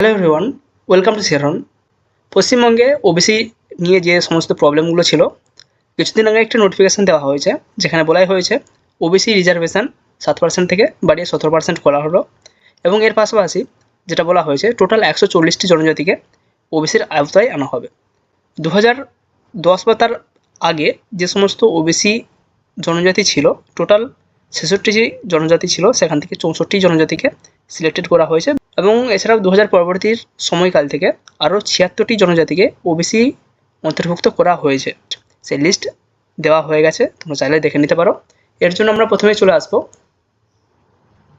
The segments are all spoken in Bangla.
হ্যালো এভরিওয়ান ওয়েলকাম টু শেরন পশ্চিমবঙ্গে ওবিসি নিয়ে যে সমস্ত প্রবলেমগুলো ছিল, কিছুদিন আগে একটা নোটিফিকেশান দেওয়া হয়েছে, যেখানে বলাই হয়েছে ওবিসি রিজার্ভেশন সাত পার্সেন্ট থেকে বাড়িয়ে সতেরো পার্সেন্ট করা হলো এবং এর পাশাপাশি যেটা বলা হয়েছে টোটাল একশো চল্লিশটি জনজাতিকে ওবিসির আওতায় আনা হবে। দু হাজার দশ বা তার আগে যে সমস্ত ওবিসি জনজাতি ছিল টোটাল ছেষট্টি জনজাতি ছিল, সেখান থেকে চৌষট্টি জনজাতিকে সিলেক্টেড করা হয়েছে। এবং এছাড়াও দু হাজার পরবর্তীর সময়কাল থেকে আরও ছিয়াত্তরটি জনজাতিকে ওবিসি অন্তর্ভুক্ত করা হয়েছে। সেই লিস্ট দেওয়া হয়ে গেছে, তোমরা চাইলে দেখে নিতে পারো। এর জন্য আমরা প্রথমে চলে আসব।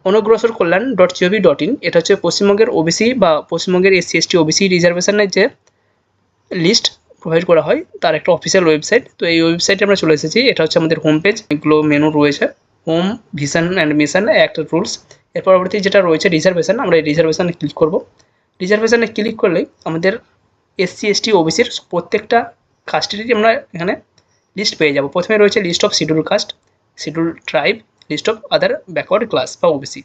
Anagrasar Kalyan dot GOV dot in এটা হচ্ছে পশ্চিমবঙ্গের ওবিসি বা পশ্চিমবঙ্গের এসসি এসটি ওবিসি রিজার্ভেশনের যে লিস্ট প্রোভাইড করা হয়, তার একটা অফিসিয়াল ওয়েবসাইট তো এই ওয়েবসাইটে আমরা চলে এসেছি, এটা হচ্ছে আমাদের হোম পেজ এগুলো মেনু রয়েছে। Home vision and mission act rules এর পরবর্তী যেটা রয়েছে রিজার্ভেশন আমরা এই রিজার্ভেশনে ক্লিক করব। রিজার্ভেশনে ক্লিক করলেই আমাদের এসসি এসটি ওবিসির প্রত্যেকটা কাস্টেরই আমরা এখানে লিস্ট পেয়ে যাব। প্রথমে রয়েছে list of schedule caste schedule tribe list of other backward class বা ওবিসি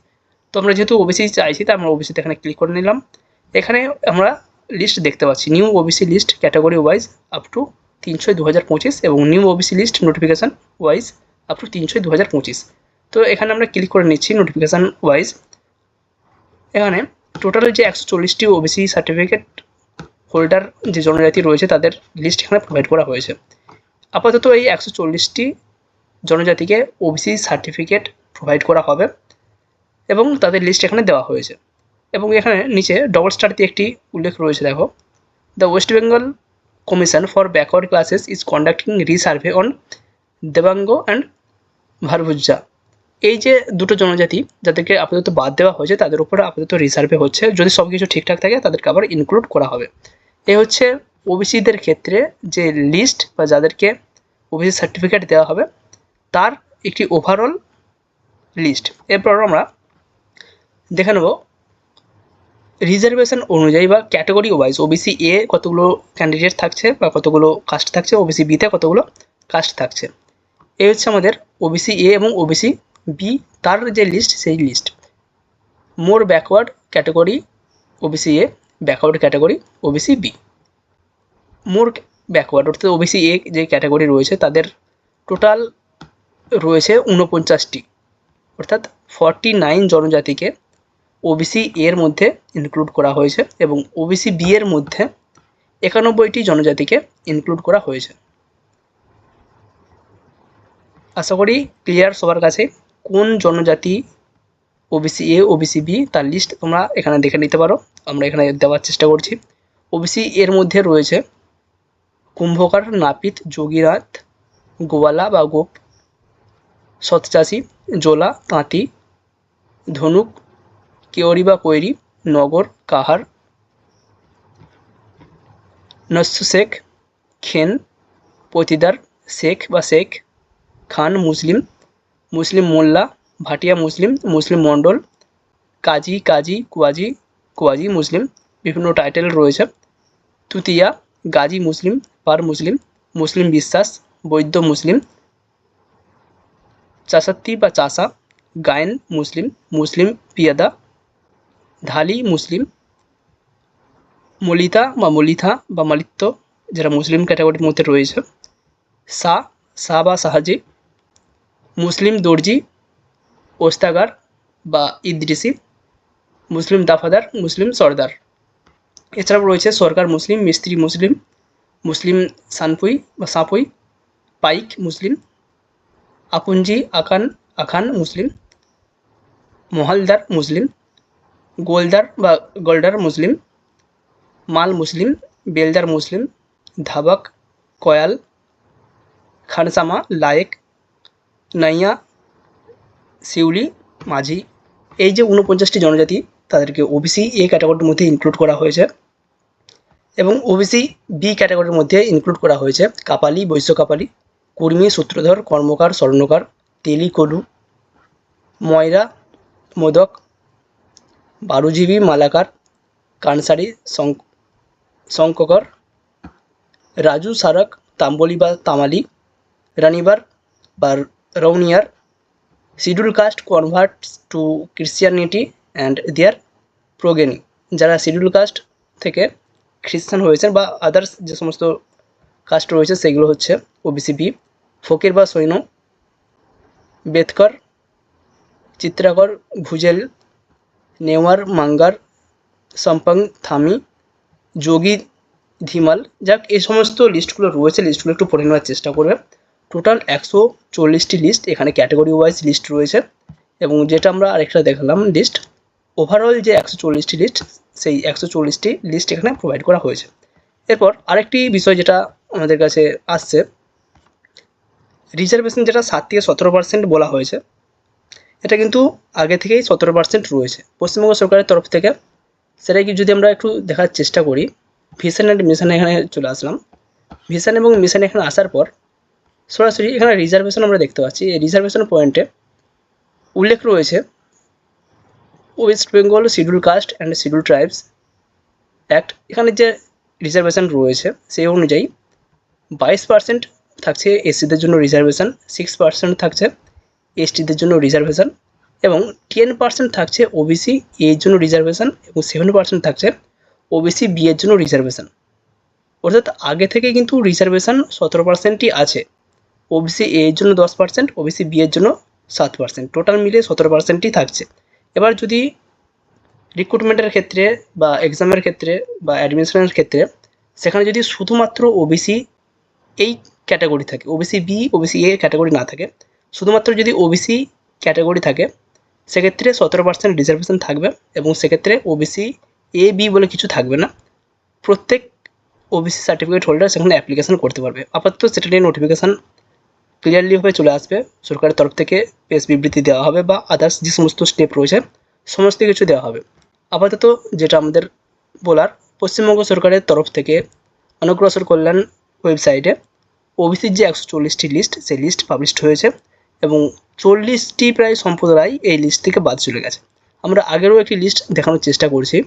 তো আমরা যেহেতু ওবিসি চাইছি, তা আমরা ওবিসিতে এখানে ক্লিক করে নিলাম। এখানে আমরা লিস্ট দেখতে পাচ্ছি। New OBC list category wise up to তিনশো দু এবং new OBC list notification wise up to তিনশো দু তো এখানে আমরা ক্লিক করে নিচ্ছি নোটিফিকেশান ওয়াইজ এখানে টোটাল যে একশো চল্লিশটি ওবিসি সার্টিফিকেট হোল্ডার যে জনজাতি রয়েছে, তাদের লিস্ট এখানে প্রোভাইড করা হয়েছে। আপাতত এই একশো চল্লিশটি জনজাতিকে ওবিসি সার্টিফিকেট প্রোভাইড করা হবে এবং তাদের লিস্ট এখানে দেওয়া হয়েছে। এবং এখানে নিচে ডবল স্টার দিয়ে একটি উল্লেখ রয়েছে, দেখো। The West Bengal commission for backward classes is conducting resurvey on Devang and ভারভুজ্জা এই যে দুটো জনজাতি যাদেরকে আপাতত বাদ দেওয়া হয়েছে, তাদের উপরে আপাতত রিজার্ভে হচ্ছে। যদি সব কিছু ঠিকঠাক থাকে, তাদেরকে আবার ইনক্লুড করা হবে। এ হচ্ছে ওবিসিদের ক্ষেত্রে যে লিস্ট বা যাদেরকে ওবিসি সার্টিফিকেট দেওয়া হবে, তার একটি ওভারঅল লিস্ট এরপর আমরা দেখে নেব রিজার্ভেশন অনুযায়ী বা ক্যাটাগরি ওয়াইজ ওবিসি এ কতগুলো ক্যান্ডিডেট থাকছে বা কতগুলো কাস্ট থাকছে ওবিসি বিতে কতগুলো কাস্ট থাকছে। এই হচ্ছে আমাদের ওবিসি এ এবং ওবিসি বি তার যে লিস্ট সেই list more backward category OBC A backward category OBC B more backward অর্থাৎ ওবিসি এ যে ক্যাটাগরি রয়েছে, তাদের টোটাল রয়েছে ঊনপঞ্চাশটি। অর্থাৎ ফর্টি নাইন জনজাতিকে ওবিসি এর মধ্যে ইনক্লুড করা হয়েছে এবং ওবিসি বি এর মধ্যে একানব্বইটি জনজাতিকে ইনক্লুড করা হয়েছে। আশা করি ক্লিয়ার সবার কাছে। কোন জনজাতি ওবিসি এ ওবিসি বি তার লিস্ট তোমরা এখানে দেখে নিতে পারো। আমরা এখানে দেওয়ার চেষ্টা করছি। ওবিসি এর মধ্যে রয়েছে কুম্ভকার, নাপিত, যোগীনাথ, গোয়ালা বা গোপ, সৎচাষী, জোলা, তাঁতি, ধনুক, কেওরি বা কৈরি, নগর, কাহার নস্য শেখ খেন, পতিদার, শেখ বা শেখ, খান, মুসলিম মুসলিম মোল্লা, ভাটিয়া মুসলিম মুসলিম মণ্ডল, কাজী কাজী, কুয়াজি কুয়াজি মুসলিম, বিভিন্ন টাইটেল রয়েছে। তুতিয়া, গাজী মুসলিম পার মুসলিম মুসলিম বিশ্বাস, বৈদ্য মুসলিম, চাষাত্তি বা চাষা, গায়েন মুসলিম মুসলিম পিয়াদা, ঢালি মুসলিম, মলিতা বা মলিথা বা মালিত্য যারা মুসলিম ক্যাটাগরির মধ্যে রয়েছে। সা সা বা সাহাজি মুসলিম দর্জি, ওস্তাগার বা ইদ্রিসি, মুসলিম দাফাদার, মুসলিম সর্দার। এছাড়াও রয়েছে সরকার মুসলিম, মিস্ত্রি মুসলিম মুসলিম সানপুই বা সাঁপুই পাইক মুসলিম আপুঞ্জি আকান আখান মুসলিম, মহালদার মুসলিম, গোলদার বা গোল্ডার মুসলিম, মাল মুসলিম, বেলদার মুসলিম, ধাবাক, কয়াল, খানসামা, লায়েক নাইয়া শিউলি মাঝি, এই যে ঊনপঞ্চাশটি জনজাতি তাদেরকে ওবিসি এ ক্যাটাগরির মধ্যে ইনক্লুড করা হয়েছে এবং ওবিসি বি ক্যাটাগরির মধ্যে ইনক্লুড করা হয়েছে কাপালি, বৈশ্য কাপালি, কুর্মী, সূত্রধর, কর্মকার, স্বর্ণকার, তেলি, কলু, ময়রা, মোদক, বারুজীবী, মালাকার, কানসারি শঙ্ককর রাজু, সারক, তাম্বলি বা তামালি, রানিবার বা Rauniyar schedule caste converts to Christianity and their progeny যারা শিডিউল কাস্ট থেকে খ্রিস্টান হয়েছেন বা আদার্স যে সমস্ত কাস্ট রয়েছে, সেগুলো হচ্ছে ওবিসি বি ফকির বা সৈন্য বেদকর চিত্রাকর, ভুজেল, নেওয়ার, মাঙ্গার, সম্পাং, থামি, যোগী, ধিমাল। যাক, এই সমস্ত লিস্টগুলো রয়েছে লিস্টগুলো একটু পড়ে নেওয়ার চেষ্টা করবে। টোটাল একশো চল্লিশটি লিস্ট এখানে ক্যাটাগরি ওয়াইজ লিস্ট রয়েছে। এবং যেটা আমরা আরেকটা দেখালাম লিস্ট ওভারঅল যে একশো চল্লিশটি লিস্ট সেই একশো চল্লিশটি লিস্ট এখানে প্রোভাইড করা হয়েছে। এরপর আরেকটি বিষয় যেটা আমাদের কাছে আসছে রিজার্ভেশন যেটা সাত থেকে সতেরো পার্সেন্ট বলা হয়েছে, এটা কিন্তু আগে থেকেই সতেরো পার্সেন্ট রয়েছে। পশ্চিমবঙ্গ সরকারের তরফ থেকে, সেটা কি যদি আমরা একটু দেখার চেষ্টা করি ভিশন অ্যান্ড মিশন এখানে চলে আসলাম। ভিশন এবং মিশন এখানে আসার পর সরাসরি এখানে রিজার্ভেশন আমরা দেখতে পাচ্ছি। এই রিজার্ভেশন পয়েন্টে উল্লেখ রয়েছে West Bengal schedule caste and schedule tribes act এখানে যে রিজার্ভেশন রয়েছে সেই অনুযায়ী বাইশ পার্সেন্ট থাকছে এসসিদের জন্য রিজার্ভেশন সিক্স পার্সেন্ট থাকছে এসটিদের জন্য রিজার্ভেশন এবং টেন পার্সেন্ট থাকছে ওবিসি এর জন্য রিজার্ভেশন এবং সেভেন পার্সেন্ট থাকছে ওবিসি বি এর জন্য রিজার্ভেশন অর্থাৎ আগে থেকে কিন্তু রিজার্ভেশন সতেরো পার্সেন্টই আছে। ওবিসি এ এর জন্য দশ পার্সেন্ট ওবিসি বি এর জন্য সাত পার্সেন্ট টোটাল মিলিয়ে সতেরো পার্সেন্টই থাকছে। এবার যদি রিক্রুটমেন্টের ক্ষেত্রে বা এক্সামের ক্ষেত্রে বা অ্যাডমিশনের ক্ষেত্রে, সেখানে যদি শুধুমাত্র ওবিসি এই ক্যাটাগরি থাকে OBC B OBC A category না থাকে, শুধুমাত্র যদি ওবিসি ক্যাটাগরি থাকে, সেক্ষেত্রে সতেরো পার্সেন্ট রিজার্ভেশন থাকবে এবং সেক্ষেত্রে ওবিসি এ বি বলে কিছু থাকবে না। প্রত্যেক ওবিসি সার্টিফিকেট হোল্ডার সেখানে অ্যাপ্লিকেশন করতে পারবে। আপাতত সেটা নিয়ে নোটিফিকেশান ক্লিয়ারলিভাবে চলে আসবে। সরকারের তরফ থেকে পেস বিবৃতি দেওয়া হবে বা আদার্স যে সমস্ত স্টেপ রয়েছে, সমস্ত কিছু দেওয়া হবে। আপাতত যেটা আমাদের বলার, পশ্চিমবঙ্গ সরকারের তরফ থেকে অনগ্রসর কল্যাণ ওয়েবসাইটে ওবিসির যে একশো চল্লিশটি লিস্ট সেই লিস্ট পাবলিশড হয়েছে এবং চল্লিশটি প্রায় সম্প্রদায় এই লিস্ট থেকে বাদ চলে গেছে। আমরা আগেরও একটি লিস্ট দেখানোর চেষ্টা করছি।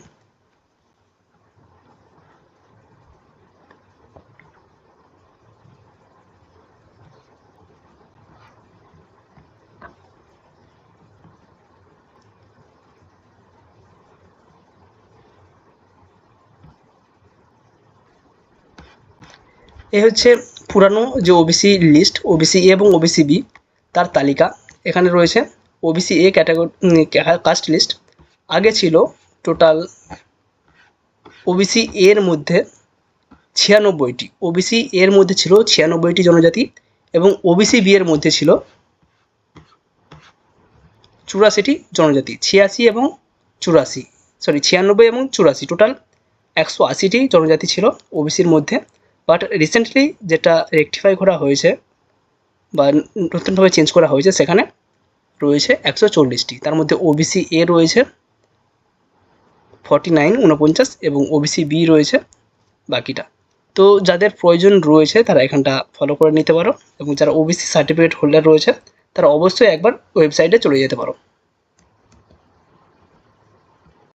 এ হচ্ছে পুরানো যে ওবিসি লিস্ট ওবিসি এ এবং ওবিসি বি তার তালিকা। এখানে রয়েছে OBC A category caste list আগে ছিল টোটাল ওবিসি এর মধ্যে ছিয়ানব্বইটি। ওবিসি এর মধ্যে ছিল ছিয়ানব্বইটি জনজাতি এবং ওবিসি বি এর মধ্যে ছিল চুরাশিটি জনজাতি। ছিয়াশি এবং চুরাশি সরি ছিয়ানব্বই এবং চুরাশি। টোটাল একশো আশিটি জনজাতি ছিল ওবিসির মধ্যে। বাট রিসেন্টলি যেটা রেকটিফাই করা হয়েছে বা নতুনভাবে চেঞ্জ করা হয়েছে সেখানে রয়েছে একশো চল্লিশটি। তার মধ্যে ওবিসি এ রয়েছে ফর্টি নাইন উনপঞ্চাশ এবং ওবিসি বি রয়েছে বাকিটা। তো যাদের প্রয়োজন রয়েছে তারা এখানটা ফলো করে নিতে পারো এবং যারা ওবিসি সার্টিফিকেট হোল্ডার রয়েছে তারা অবশ্যই একবার ওয়েবসাইটে চলে যেতে পারো।